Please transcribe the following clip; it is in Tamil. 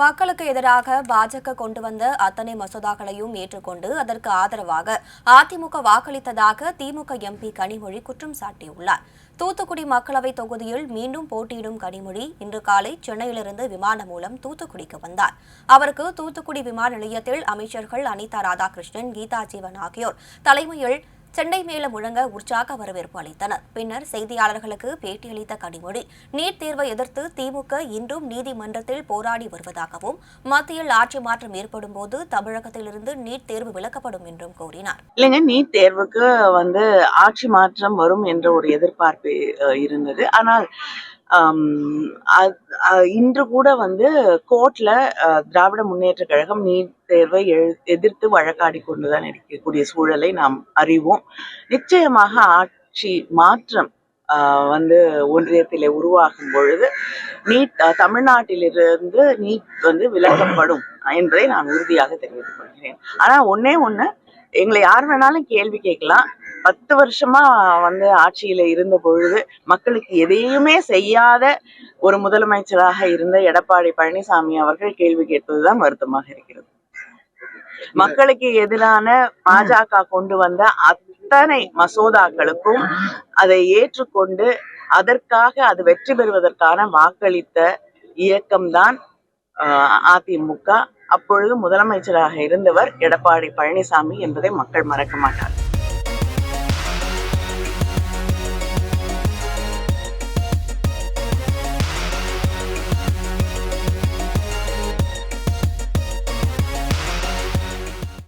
மக்களுக்கு எதிராக பாஜக கொண்டு வந்த அத்தனை மசோதாக்களையும் ஏற்றுக்கொண்டு அதற்கு ஆதரவாக அதிமுக வாக்களித்ததாக திமுக எம்பி கனிமொழி குற்றம் சாட்டியுள்ளார். தூத்துக்குடி மக்களவை தொகுதியில் மீண்டும் போட்டியிடும் கனிமொழி இன்று காலை சென்னையிலிருந்து விமானம் மூலம் தூத்துக்குடிக்கு வந்தார். அவருக்கு தூத்துக்குடி விமான நிலையத்தில் அமைச்சர்கள் அனிதா ராதாகிருஷ்ணன் கீதா ஜீவன் ஆகியோர் தலைமையில் செண்டை மேளம் முழங்க உற்சாக வரவேற்பு அளித்தனர். பின்னர் செய்தியாளர்களுக்கு பேட்டியளித்த கனிமொழி நீட் தேர்வை எதிர்த்து திமுக இன்றும் நீதிமன்றத்தில் போராடி வருவதாகவும் மத்தியில் ஆட்சி மாற்றம் ஏற்படும் போது தமிழகத்திலிருந்து நீட் தேர்வு விலக்கப்படும் என்றும் கூறினார். இல்லைங்க நீட் தேர்வுக்கு வந்து ஆட்சி மாற்றம் வரும் என்ற ஒரு எதிர்பார்ப்பு இருந்தது. ஆனால் இன்று கூட வந்து கோர்ட்ல அஹ், திராவிட முன்னேற்ற கழகம் நீட் தேர்வை எழு- எதிர்த்து வழக்காடி கொண்டுதான் இருக்கக்கூடிய சூழலை நாம் அறிவோம். நிச்சயமாக ஆட்சி மாற்றம் ஆஹ், வந்து ஒன்றியத்திலே உருவாகும் பொழுது நீட் தமிழ்நாட்டிலிருந்து நீட் வந்து விலக்கப்படும் என்பதை நான் உறுதியாக தெரிவித்துக் கொள்கிறேன். ஆனா ஒண்ணே ஒண்ணு எங்களை யார் வேணாலும் கேள்வி கேட்கலாம். பத்து வருஷமா வந்து ஆட்சியில இருந்த பொழுது மக்களுக்கு எதையுமே செய்யாத ஒரு முதலமைச்சராக இருந்த எடப்பாடி பழனிசாமி அவர்கள் கேள்வி கேட்பதுதான் வருத்தமாக இருக்கிறது. மக்களுக்கு எதிரான பாஜக கொண்டு வந்த அத்தனை மசோதாக்களுக்கும் அதை ஏற்றுக்கொண்டு அதற்காக அது வெற்றி பெறுவதற்கான வாக்களித்த இயக்கம்தான் ஆஹ், அதிமுக. அப்பொழுது முதலமைச்சராக இருந்தவர் எடப்பாடி பழனிசாமி என்பதை மக்கள் மறக்க மாட்டார்